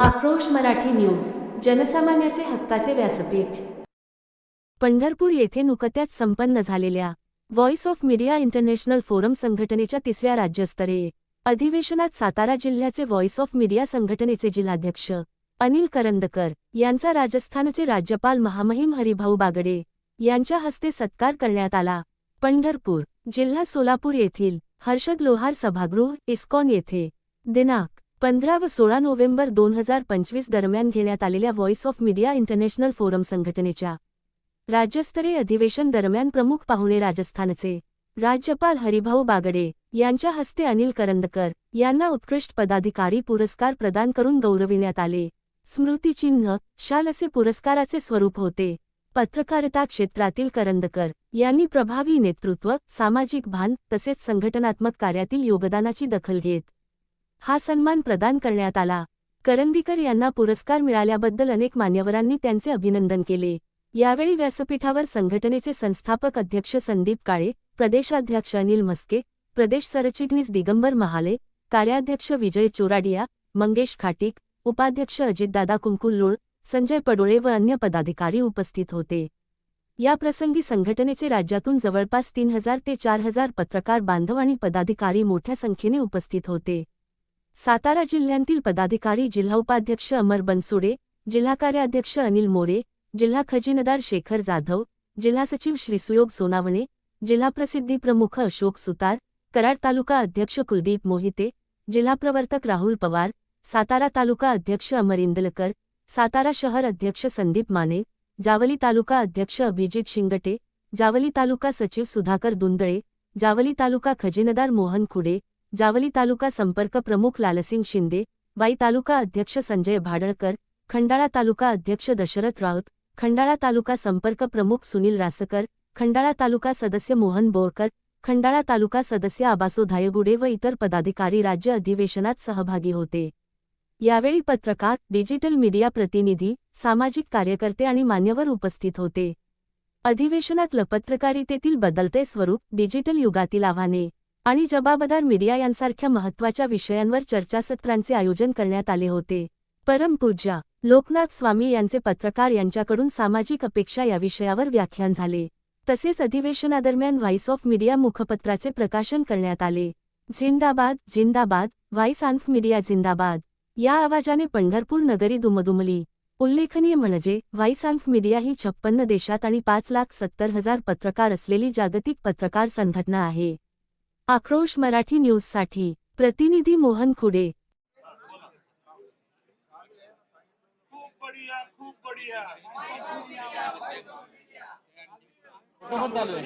आक्रोश मराठी न्यूज जनसामान्याचे हक्काचे व्यासपीठ. पंढरपूर येथे नुकत्याच संपन्न झालेल्या voice of media international forum संघटनेच्या तिसऱ्या राज्यस्तरीय अधिवेशनात सातारा जिल्ह्याचे व्हॉइस ऑफ मीडिया संघटनेचे जिल्हाध्यक्ष अनिल करंदकर यांचा राजस्थानचे राज्यपाल महामहिम हरिभाऊ बागडे यांच्या हस्ते सत्कार करण्यात आला. पंढरपूर जिल्हा सोलापूर येथील हर्षद लोहार सभागृह इस्कॉन येथे दिनांक पंधरा व सोळा नोव्हेंबर दोन हजार पंचवीस दरम्यान घेण्यात आलेल्या voice of media international forum संघटनेच्या राज्यस्तरीय अधिवेशन दरम्यान प्रमुख पाहुणे राजस्थानचे राज्यपाल हरिभाऊ बागडे यांच्या हस्ते अनिल करंदकर यांना उत्कृष्ट पदाधिकारी पुरस्कार प्रदान करून गौरविण्यात आले. स्मृतिचिन्ह शाल असे पुरस्काराचे स्वरूप होते. पत्रकारिता क्षेत्रातील करंदकर यांनी प्रभावी नेतृत्व सामाजिक भान तसेच संघटनात्मक कार्यातील योगदानाची दखल घेत हा सन्मान प्रदान करण्यात आला. करंदीकर यांना पुरस्कार मिळाल्याबद्दल अनेक मान्यवरांनी त्यांचे अभिनंदन केले. यावेळी व्यासपीठावर संघटनेचे संस्थापक अध्यक्ष संदीप काळे प्रदेशाध्यक्ष अनिल म्हस्के प्रदेश सरचिटणीस दिगंबर महाले कार्याध्यक्ष विजय चोराडिया मंगेश खाटीक उपाध्यक्ष अजितदादा कुंकुल्लोळ संजय पडोळे व अन्य पदाधिकारी उपस्थित होते. या प्रसंगी संघटनेचे राज्यातून जवळपास तीन हजार ते चार हजार पत्रकार बांधव आणि पदाधिकारी मोठ्या संख्येने उपस्थित होते. सातारा जिल्ह्यांतील पदाधिकारी जिल्हा उपाध्यक्ष अमर बनसुडे जिल्हा कार्याध्यक्ष अनिल मोरे जिल्हा खजिनदार शेखर जाधव जिल्हा सचिव श्रीसुयोग सोनावणे जिल्हा प्रसिद्धी प्रमुख अशोक सुतार कराड तालुका अध्यक्ष कुलदीप मोहिते जिल्हा प्रवर्तक राहुल पवार सातारा तालुका अध्यक्ष अमर इंदलकर सातारा शहर अध्यक्ष संदीप माने जावली तालुका अध्यक्ष अभिजित शिंगटे जावली तालुका सचिव सुधाकर दुंदळे जावली तालुका खजिनदार मोहन खुडे जावली तालुका संपर्क प्रमुख लालसिंग शिंदे वाई तालुका अध्यक्ष संजय भाडळकर खंडाळा तालुका अध्यक्ष दशरथ राऊत खंडाळा तालुका संपर्क प्रमुख सुनील रासकर खंडाळा तालुका सदस्य मोहन बोरकर खंडाळा तालुका सदस्य आबासो धायगुडे व इतर पदाधिकारी राज्य अधिवेशनात सहभागी होते. यावेळी पत्रकार डिजिटल मीडिया प्रतिनिधी सामाजिक कार्यकर्ते आणि मान्यवर उपस्थित होते. अधिवेशनातलं पत्रकारितेतील बदलते स्वरूप डिजिटल युगातील आव्हाने आणि जबाबदार मीडिया यांसारख्या महत्त्वाच्या विषयांवर चर्चासत्रांचे आयोजन करण्यात आले होते. परमपूज्या लोकनाथ स्वामी यांचे पत्रकार यांच्याकडून सामाजिक अपेक्षा या विषयावर व्याख्यान झाले. तसेच अधिवेशनादरम्यान व्हाईस ऑफ मीडिया मुखपत्राचे प्रकाशन करण्यात आले. झिंदाबाद झिंदाबाद व्हाईस ऑफ मीडिया झिंदाबाद या आवाजाने पंढरपूर नगरी दुमदुमली. उल्लेखनीय म्हणजे व्हाईस ऑफ मीडिया ही छप्पन्न देशात आणि पाच लाख सत्तर हजार पत्रकार असलेली जागतिक पत्रकार संघटना आहे. आक्रोश मराठी न्यूजसाठी प्रतिनिधी मोहन खुडे. खूप बढिया खूप बढिया सोबत चालू